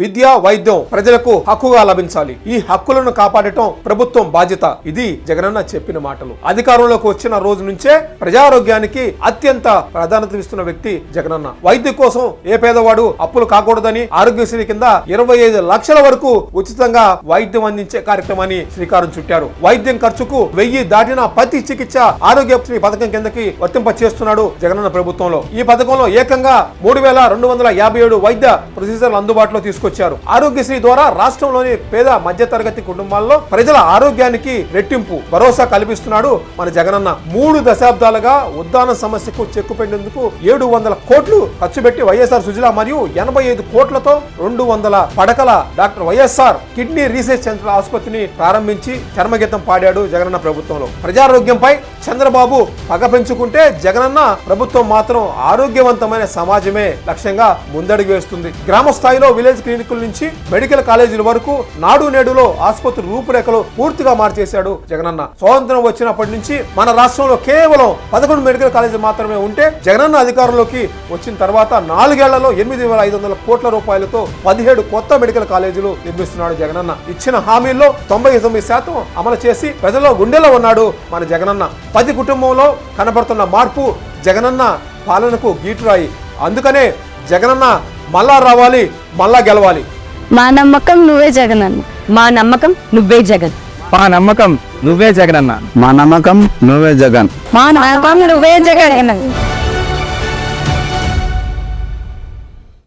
విద్య వైద్యం ప్రజలకు హక్కుగా లభించాలి. ఈ హక్కులను కాపాడటం ప్రభుత్వం బాధ్యత. ఇది జగనన్న చెప్పిన మాటలు. అధికారంలోకి వచ్చిన రోజు నుంచే ప్రజారోగ్యానికి అత్యంత ప్రాధాన్యత ఇస్తున్న వ్యక్తి జగనన్న. వైద్యం కోసం ఏ పేదవాడు అప్పులు కాకూడదని ఆరోగ్యశ్రీ కింద ఇరవై ఐదు లక్షల వరకు ఉచితంగా వైద్యం అందించే కార్యక్రమాన్ని శ్రీకారం చుట్టారు. వైద్యం ఖర్చుకు వెయ్యి దాటిన ప్రతి చికిత్స ఆరోగ్యశ్రీ పథకం కిందకి వర్తింప చేస్తున్నాడు జగనన్న ప్రభుత్వంలో. ఈ పథకంలో ఏకంగా మూడు వేల రెండు వందల యాభై ఏడు వైద్య ప్రొసీజర్లు అందుబాటులో తీసుకొచ్చారు. ఆరోగ్యశ్రీ ద్వారా రాష్ట్రంలోని పేద మధ్యతరగతి కుటుంబాల్లో ప్రజల ఆరోగ్యానికి రెట్టింపు భరోసా కల్పిస్తున్నాడు మన జగనన్న. మూడు దశాబ్దాలుగా ఉద్దాన సమస్యకు చెక్కు పెట్టేందుకు ఏడు వందల కోట్లు ఖర్చు పెట్టి వైఎస్ఆర్ సుజల మరియు ఎనభై ఐదు కోట్లతో రెండు వందల పడకల doctor YSR kidney research centre ఆసుపత్రిని ప్రారంభించి చర్మగీతం పాడాడు జగనన్న ప్రభుత్వంలో. ప్రజారోగ్యంపై చంద్రబాబు పగ పెంచుకుంటే జగనన్న ప్రభుత్వం మాత్రం ఆరోగ్యవంతమైన సమాజమే లక్ష్యంగా ముందడుగు వేస్తుంది. గ్రామ స్థాయిలో విలేజ్ క్లినికుల నుంచి మెడికల్ కాలేజీల వరకు నాడు నేడులో ఆసుపత్రి రూపురేఖలు పూర్తిగా మార్చేశాడు జగనన్న. స్వాతంత్రం వచ్చినప్పటి నుంచి మన రాష్ట్రంలో కేవలం పదకొండు మెడికల్ కాలేజీలు మాత్రమే ఉంటే జగనన్న అధికారంలోకి వచ్చిన తర్వాత నాలుగేళ్ళలో ఎనిమిది వేల ఐదు వందల కోట్ల రూపాయలతో పదిహేడు కొత్త మెడికల్ కాలేజీలు నిర్మిస్తున్నాడు జగనన్న. ఇచ్చిన హామీల్లో తొంభై తొమ్మిది శాతం అమలు చేసి ప్రజల్లో గుండెలో ఉన్నాడు మన జగనన్న. పది కుటుంబంలో కనబడుతున్న మార్పు జగనన్న పాలనకు గీటురాయి. అందుకనే జగనన్న మళ్ళా రావాలి మళ్ళా గెలవాలి. మా నమ్మకం నువ్వే జగన్ అన్న మా నమ్మకం నువ్వే జగన్. మా నమ్మకం నువ్వే జగనన్న. మా నమ్మకం నువ్వే జగన్. మా నమ్మకం నువ్వే జగన్